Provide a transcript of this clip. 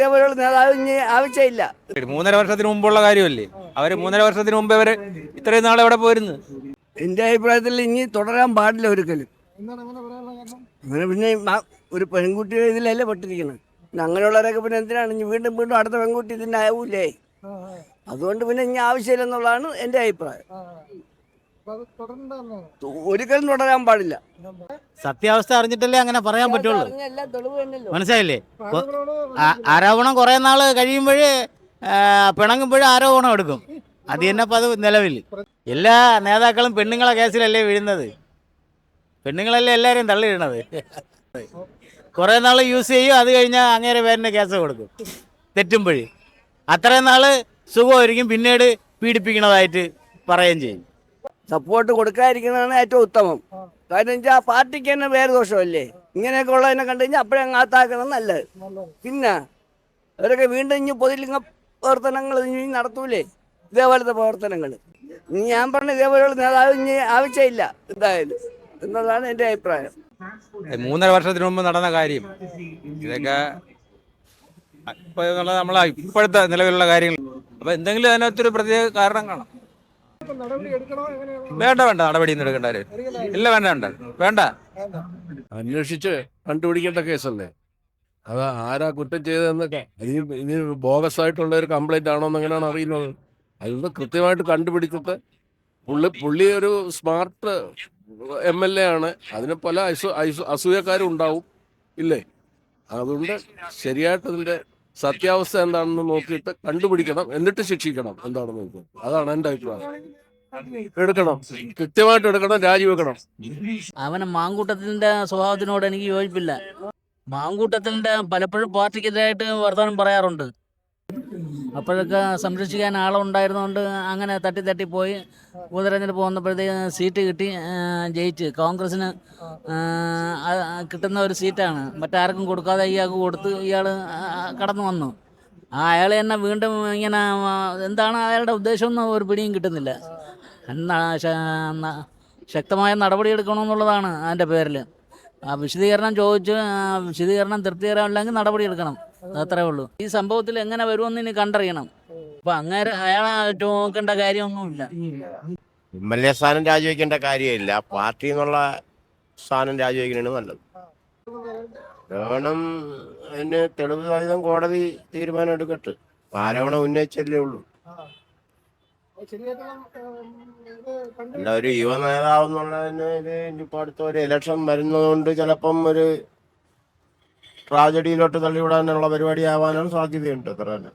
ഇതേപോലെയുള്ള നേതാവ് ഇനി ആവശ്യമില്ല. മൂന്നര വർഷത്തിന് മുമ്പുള്ള കാര്യമല്ലേ? അവർ മൂന്നര വർഷത്തിന് മുമ്പ് അവർ ഇത്രയും നാളെ എവിടെ പോയിരുന്നു? എന്റെ അഭിപ്രായത്തിൽ ഇനി തുടരാൻ പാടില്ല ഒരിക്കലും. അങ്ങനെ പറയാനുള്ള കാരണം? അങ്ങനെ പിന്നെ ഒരു പെൺകുട്ടിയുടെ ഇതിലല്ലേ പെട്ടിരിക്കുന്നത് പിന്നെ അങ്ങനെയുള്ളവരൊക്കെ പിന്നെ എന്തിനാണ്? ഇനി വീണ്ടും വീണ്ടും അടുത്ത പെൺകുട്ടി ഇതിന്റെ ആവൂലേ അതുകൊണ്ട് പിന്നെ ഇനി ആവശ്യമില്ലെന്നുള്ളതാണ് എന്റെ അഭിപ്രായം. ഒരിക്കലും തുടരാൻ പാടില്ല. സത്യാവസ്ഥ അറിഞ്ഞിട്ടല്ലേ അങ്ങനെ പറയാൻ പറ്റുള്ളൂ. മനസ്സിലായില്ലേ? ആരോപണം കുറെ നാൾ കഴിയുമ്പോഴേ പിണങ്ങുമ്പോഴേ ആരോപണം എടുക്കും. അത് തന്നെ അത് നിലവിൽ. എല്ലാ നേതാക്കളും പെണ്ണുങ്ങളെ കേസിലല്ലേ വീഴുന്നത്? പെണ്ണുങ്ങളല്ലേ തള്ളി തള്ളിയിടണത്? കുറേ നാൾ യൂസ് ചെയ്യും അത് കഴിഞ്ഞാൽ അങ്ങേരെ പേരിന് കേസ് കൊടുക്കും. തെറ്റുമ്പോഴേ. അത്രയും നാൾ സുഖമായിരിക്കും പിന്നീട് പീഡിപ്പിക്കണതായിട്ട് പറയുകയും ചെയ്യും. സപ്പോർട്ട് കൊടുക്കാതിരിക്കുന്നതാണ് ഏറ്റവും ഉത്തമം. കാരണം വെച്ചാൽ ആ പാർട്ടിക്ക് തന്നെ വേറെ ദോഷമല്ലേ? ഇങ്ങനെയൊക്കെ ഉള്ളതിനെ കണ്ടു കഴിഞ്ഞാൽ അപ്പോഴേ അങ്ങ് അകത്താക്കണം നല്ലത്. പിന്നെ അവരൊക്കെ വീണ്ടും ഇനി പൊതുലിംഗ പ്രവർത്തനങ്ങൾ ഇനി നടത്തൂലേ? ഇതേപോലത്തെ പ്രവർത്തനങ്ങൾ. ഇനി ഞാൻ പറഞ്ഞ ഇതേപോലെയുള്ള നേതാവ് ഇനി ആവശ്യമില്ല എന്തായാലും. എന്നുള്ളതാണ് എന്റെ അഭിപ്രായം. മൂന്നര വർഷത്തിന് മുമ്പ് നടന്ന കാര്യം. ഇതൊക്കെ ഇപ്പൊ നമ്മൾ നമ്മളെ ഇപ്പോഴത്തെ നിലവിലുള്ള കാര്യങ്ങൾ. അപ്പൊ എന്തെങ്കിലും അതിനകത്തൊരു പ്രത്യേക കാരണം കാണാം ഇപ്പൊ നടപടി എടുക്കണോ എങ്ങനെയാണ് വേണ്ട വേണ്ട നടപടി ഒന്നും എടുക്കണ്ടാര് ഇല്ല വേണ്ട വേണ്ട. വേണ്ട. അന്വേഷിച്ച് കണ്ടുപിടിക്കേണ്ട കേസല്ലേ? അത് ആരാ കുറ്റം ചെയ്തതെന്ന് ഇനി ഇനി ബോഗസ് ആയിട്ടുള്ള ഒരു കംപ്ലൈന്റ് ആണോ എന്ന് എങ്ങനെയാണ് അറിയുന്നത്? അതൊന്ന് കൃത്യമായിട്ട് കണ്ടുപിടിച്ചിട്ട് പുള്ളി പുള്ളി ഒരു സ്മാർട്ട് എം എൽ എ ആണ്. അതിന് പല അസു അസു- അസൂയക്കാരും ഉണ്ടാവും. ഇല്ലേ? അതുകൊണ്ട് ശരിയായിട്ട് അതിന്റെ സത്യാവസ്ഥ എന്താണെന്ന് നോക്കിയിട്ട് കണ്ടുപിടിക്കണം. എന്നിട്ട് ശിക്ഷിക്കണം. എന്താണെന്ന് നോക്കുക. അതാണ് എന്റെ അഭിപ്രായം. എടുക്കണം. കൃത്യമായിട്ട് എടുക്കണം രാജിവെക്കണം. അവന് മാങ്കൂട്ടത്തിന്റെ സ്വഭാവത്തിനോട് എനിക്ക് യോജിപ്പില്ല. മാങ്കൂട്ടത്തിന്റെ പലപ്പോഴും പാർട്ടിക്കെതിരായിട്ട് വർത്തമാനം പറയാറുണ്ട്. അപ്പോഴൊക്കെ സംരക്ഷിക്കാൻ ആളുണ്ടായിരുന്നതുകൊണ്ട് അങ്ങനെ തട്ടി തട്ടി പോയി ഉപതെരഞ്ഞെടുപ്പ് വന്നപ്പോഴത്തേക്ക് സീറ്റ് കിട്ടി ജയിച്ച്. കോൺഗ്രസിന് കിട്ടുന്ന ഒരു സീറ്റാണ്. മറ്റാർക്കും കൊടുക്കാതെ ഇയാൾക്ക് കൊടുത്ത് ഇയാൾ കടന്നു വന്നു. ആ അയാൾ തന്നെ വീണ്ടും ഇങ്ങനെ എന്താണ് അയാളുടെ ഉദ്ദേശമൊന്നും ഒരു പിടിയും കിട്ടുന്നില്ല. ശക്തമായ നടപടി എടുക്കണമെന്നുള്ളതാണ് അതിന്റെ പേരിൽ. ആ വിശദീകരണം ചോദിച്ച് വിശദീകരണം തൃപ്തികരമല്ലെങ്കിൽ നടപടി എടുക്കണം അത്രേ ഉള്ളൂ. ഈ സംഭവത്തിൽ എങ്ങനെ വരുമെന്ന് ഇനി കണ്ടറിയണം. അപ്പൊ അങ്ങനെ അയാളെ നോക്കേണ്ട കാര്യമൊന്നുമില്ല. എം എൽ എ സ്ഥാനം രാജിവെക്കേണ്ട കാര്യമില്ല. പാർട്ടി എന്നുള്ള സ്ഥാനം രാജിവെക്കുന്നതാണ് നല്ലത്. ആരോപണം അതിന് തെളിവ് സഹിതം കോടതി തീരുമാനം എടുക്കട്ടെ. ആരോപണം ഉന്നയിച്ചല്ലേ ഉള്ളൂ അത് ശരിയായിട്ടുള്ള ഉം, ഇത് കണ്ടു അല്ല ഒരു യുവ നേതാവ് എന്നുള്ളതിന് അടുത്ത ഒരു ഇലക്ഷൻ വരുന്നതുകൊണ്ട് ചിലപ്പം ഒരു ട്രാജഡിയിലോട്ട് തള്ളിവിടാനുള്ള പരിപാടി ആവാനാണ് സാധ്യതയുണ്ട് അത്ര തന്നെ